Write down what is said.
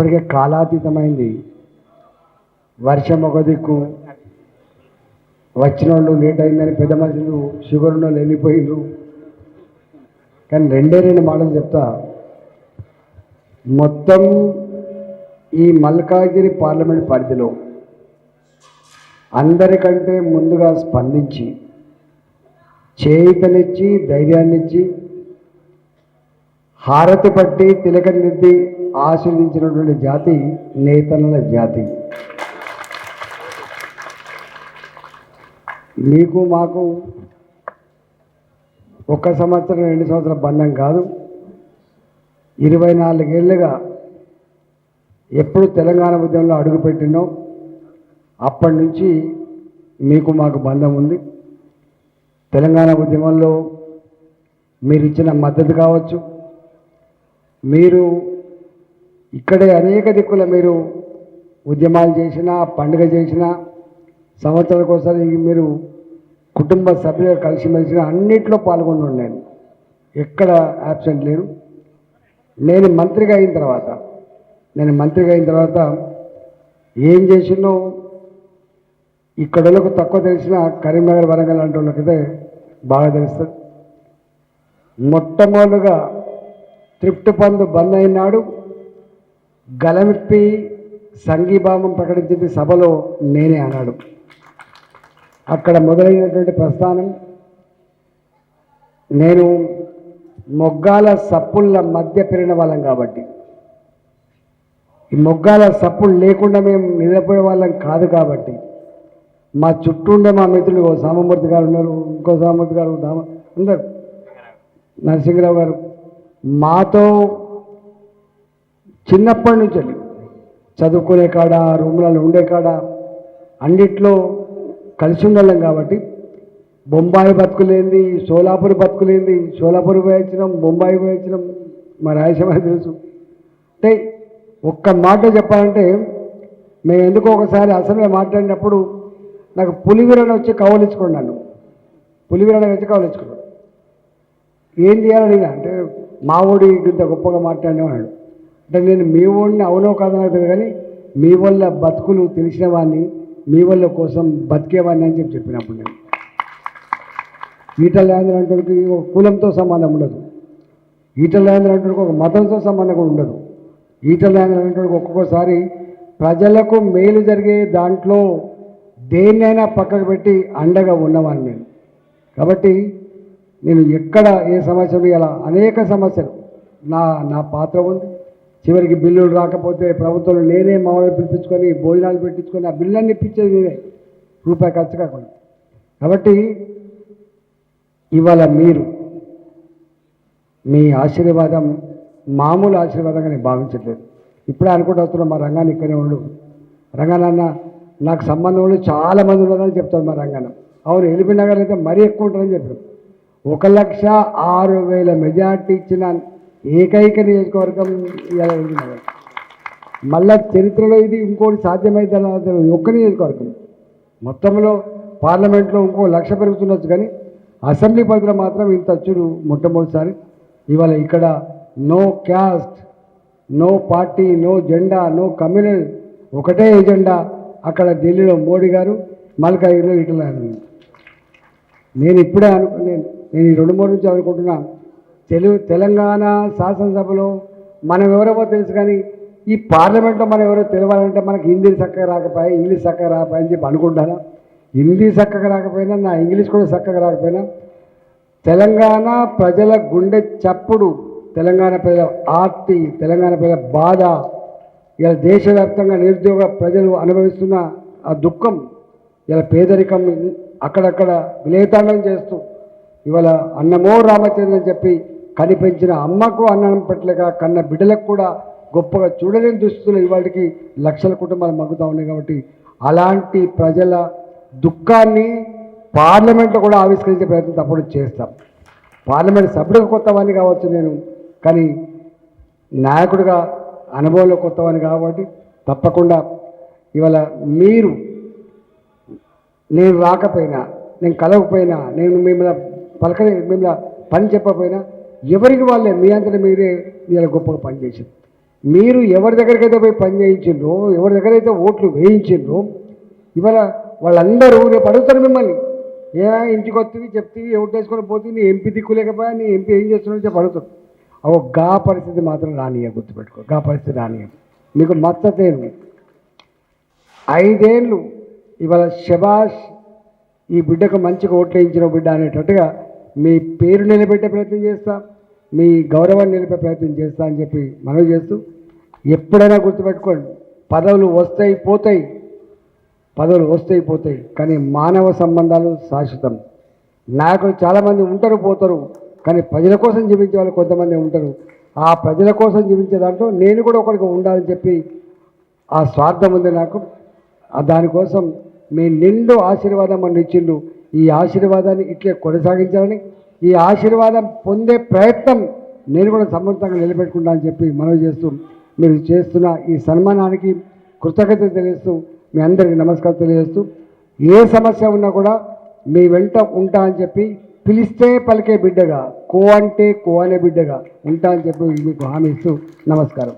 ఇప్పటికే కాలాతీతమైంది. వర్షం ఒక దిక్కు వచ్చిన వాళ్ళు లేట్ అయిందని పెద్ద మనుషులు షుగర్ ఉన్న వాళ్ళు వెళ్ళిపోయిండ్రు. కానీ రెండే రెండు మాటలు చెప్తా. మొత్తం ఈ మల్కాగిరి పార్లమెంట్ పరిధిలో అందరికంటే ముందుగా స్పందించి చేయితనిచ్చి ధైర్యాన్నిచ్చి హారతి పట్టి తిలకనిద్ది ఆశీర్దించినటువంటి జాతి నేతనుల జాతి. మీకు మాకు ఒక సంవత్సరం రెండు సంవత్సరాల బంధం కాదు. ఇరవై నాలుగేళ్ళుగా ఎప్పుడు తెలంగాణ ఉద్యమంలో అడుగుపెట్టినో అప్పటి నుంచి మీకు మాకు బంధం ఉంది. తెలంగాణ ఉద్యమంలో మీరు ఇచ్చిన మద్దతు కావచ్చు. మీరు ఇక్కడే అనేక దిక్కుల మీరు ఉద్యమాలు చేసినా పండుగ చేసినా సంవత్సరాలకు ఒకసారి మీరు కుటుంబ సభ్యులు కలిసిమెలిసిన అన్నింటిలో పాల్గొని నేను ఎక్కడ యాబ్సెంట్ లేను నేను మంత్రిగా అయిన తర్వాత నేను మంత్రిగా అయిన తర్వాత ఏం చేసినో ఇక్కడలకు తక్కువ తెలిసిన కరీంనగర్ వరంగల్ లాంటి వాళ్ళకైతే బాగా తెలుస్తుంది. మొట్టమొదలుగా త్రిప్ట్ పందు బంద్ అయినాడు గలమిప్పి సంఘీభావం ప్రకటించింది సభలో నేనే అన్నాడు. అక్కడ మొదలైనటువంటి ప్రస్థానం నేను మొగ్గాల సప్పుళ్ళ మధ్య పెరిగిన వాళ్ళం కాబట్టి. ఈ మొగ్గాల సప్పుడు లేకుండా మేము నిద్రపోయే వాళ్ళం కాదు కాబట్టి. మా చుట్టూ ఉండే మా మిత్రులు ఓ సామమూర్తి గారు ఉన్నారు ఇంకో సామమూర్తి గారు దామ అందరు. నరసింహరావు గారు. మాతో చిన్నప్పటి నుంచి చదువుకునే కాడ రూములలో ఉండే కాడ అన్నిట్లో కలిసి ఉండలేం కాబట్టి బొంబాయి బతుకులేంది సోలాపూర్ బతుకులేంది సోలాపూర్ పోయించినాం బొంబాయి పోయించినాం మా రాయలసీమ తెలుసు. అంటే ఒక్క మాట చెప్పాలంటే మేము ఎందుకో ఒకసారి అసెంబ్లీ మాట్లాడినప్పుడు నాకు పులివీరని వచ్చి కవలించుకున్నాను పులివీరని వచ్చి కవలించుకున్నాను ఏం చేయాలని అంటే మా ఊడి ఇంత గొప్పగా మాట్లాడేవాడు అంటే నేను మీ ఊడిని అవునో కాదో నాకు తెలియదు కానీ మీ వల్ల బతుకులు తెలిసిన వాడిని మీ వల్ల కోసం బతికేవాడిని అని చెప్పి చెప్పినప్పుడు నేను. ఈటల రాజేంద్ర అంటే ఒక కులంతో సంబంధం ఉండదు. ఈటల రాజేంద్ర అంటే ఒక మతంతో సంబంధం కూడా ఉండదు. ఈటల రాజేంద్ర అంటే ఒక్కొక్కసారి ప్రజలకు మేలు జరిగే దాంట్లో దేన్నైనా పక్కకు పెట్టి అండగా ఉన్నవాడిని నేను. కాబట్టి నేను ఎక్కడ ఏ సమస్యలు ఇలా అనేక సమస్యలు. నా నా పాత్ర ఉంది. చివరికి బిల్లులు రాకపోతే ప్రభుత్వంలో నేనే మామూలుగా పిలిపించుకొని భోజనాలు పెట్టించుకొని ఆ బిల్లులన్నీ ఇప్పించేది నేనే. రూపాయి ఖర్చు కాకుండా. కాబట్టి ఇవాళ మీరు మీ ఆశీర్వాదం మామూలు ఆశీర్వాదంగా నేను భావించట్లేదు. ఇప్పుడే అనుకుంటూ వస్తున్నాం మా రంగాన్ని ఇక్కడే ఉండు. రంగానన్న నాకు సంబంధం వాళ్ళు చాలా మంది ఉన్నారని చెప్తారు మా రంగాన. అవును ఎలిపి నగర్ అయితే మరీ ఎక్కువ ఉంటారని చెప్పారు. ఒక లక్ష ఆరు వేల మెజార్టీ ఇచ్చిన ఏకైక నియోజకవర్గం ఇలా మళ్ళా చరిత్రలో ఇది ఇంకోటి సాధ్యమైతే ఒక్క నియోజకవర్గం. మొత్తంలో పార్లమెంట్లో ఇంకో లక్ష పెరుగుతుండొచ్చు కానీ అసెంబ్లీ పరిధిలో మాత్రం ఇంత చూడు మొట్టమొదటిసారి. ఇవాళ ఇక్కడ no caste no party no జెండా నో కమ్యూనల్ ఒకటే ఎజెండా అక్కడ ఢిల్లీలో మోడీ గారు మల్కాయిలో ఇట్లా నేను ఇప్పుడే అనుకున్నాను నేను ఈ రెండు మూడు నుంచి అనుకుంటున్నా. తెలుగు తెలంగాణ శాసనసభలో మనం ఎవరెవరో తెలుసు కానీ ఈ పార్లమెంట్లో మనం ఎవరో తెలవాలంటే మనకి హిందీ చక్కగా రాకపోయా ఇంగ్లీష్ చక్కగా రాకపోయా అని చెప్పి అనుకుంటారా హిందీ చక్కగా రాకపోయినా నా ఇంగ్లీష్ కూడా చక్కగా రాకపోయినా తెలంగాణ ప్రజల గుండె చప్పుడు తెలంగాణ ప్రజల ఆర్తి తెలంగాణ ప్రజల బాధ ఇలా దేశవ్యాప్తంగా నిరుద్యోగ ప్రజలు అనుభవిస్తున్న ఆ దుఃఖం ఇలా పేదరికం అక్కడక్కడ విలేతాండం చేస్తూ ఇవాళ అన్నమో రామచంద్ర అని చెప్పి కనిపించిన అమ్మకు అన్నం పెట్టలేక కన్న బిడ్డలకు కూడా గొప్పగా చూడలేని దుస్తులు ఇవాటికి లక్షల కుటుంబాలు మగ్గుతూ ఉన్నాయి కాబట్టి అలాంటి ప్రజల దుఃఖాన్ని పార్లమెంట్లో కూడా ఆవిష్కరించే ప్రయత్నం తప్పుడు చేస్తాం. పార్లమెంట్ సభ్యుడిగా కొత్తవాడిని కావచ్చు నేను కానీ నాయకుడిగా అనుభవంలో కొత్తవాడిని కాబట్టి తప్పకుండా ఇవాళ మీరు నేను రాకపోయినా నేను కలవకపోయినా నేను మిమ్మల్ని పలకని మిమ్మల్ని పని చెప్పకపోయినా ఎవరికి వాళ్ళే? మీ అంతటా మీరే ఇలా గొప్పగా పనిచేసింది మీరు ఎవరి దగ్గరికి అయితే పోయి పని చేయించిండ్రో ఎవరి దగ్గర అయితే ఓట్లు వేయించిండ్రో ఇవాళ వాళ్ళందరూ రేపు అడుగుతారు మిమ్మల్ని. ఏ ఇంటికి వస్తుంది చెప్తే ఓటేసుకొని వేసుకొని పోతే నీ ఎంపీ దిక్కులేకపోయా నీ ఎంపీ ఏం చేస్తున్నావు చెప్పి అడుగుతారు. అవు గా పరిస్థితి మాత్రం రానియ గుర్తుపెట్టుకో. గా పరిస్థితి రానియ మీకు మత్తతేను ఐదేళ్ళు ఇవాళ శబాష్ ఈ బిడ్డకు మంచిగా ఓట్లు వేయించిన బిడ్డ అనేటట్టుగా మీ పేరు నిలబెట్టే ప్రయత్నం చేస్తా మీ గౌరవాన్ని నిలిపే ప్రయత్నం చేస్తా అని చెప్పి మనవి చేస్తూ ఎప్పుడైనా గుర్తుపెట్టుకోండి పదవులు వస్తాయి పోతాయి. పదవులు వస్తాయి పోతాయి. కానీ మానవ సంబంధాలు శాశ్వతం. నాయకులు చాలామంది ఉంటారు పోతారు. కానీ ప్రజల కోసం జీవించే వాళ్ళు కొంతమంది ఉంటారు. ఆ ప్రజల కోసం జీవించే దాంట్లో నేను కూడా ఒకరికి ఉండాలని చెప్పి ఆ స్వార్థం ఉంది నాకు. దానికోసం మీ నిండు ఆశీర్వాదం మనం ఇచ్చిండు ఈ ఆశీర్వాదాన్ని ఇట్లే కొనసాగించాలని ఈ ఆశీర్వాదం పొందే ప్రయత్నం నేను కూడా సమర్థంగా నిలబెట్టుకుంటా అని చెప్పి మనవి చేస్తూ మీరు చేస్తున్న ఈ సన్మానానికి కృతజ్ఞత తెలియస్తూ మీ అందరికీ నమస్కారం తెలియజేస్తూ ఏ సమస్య ఉన్నా కూడా మీ వెంట ఉంటా అని చెప్పి పిలిస్తే పలికే బిడ్డగా కో అంటే కో అనే బిడ్డగా ఉంటా అని చెప్పి మీకు హామీ ఇస్తూ నమస్కారం.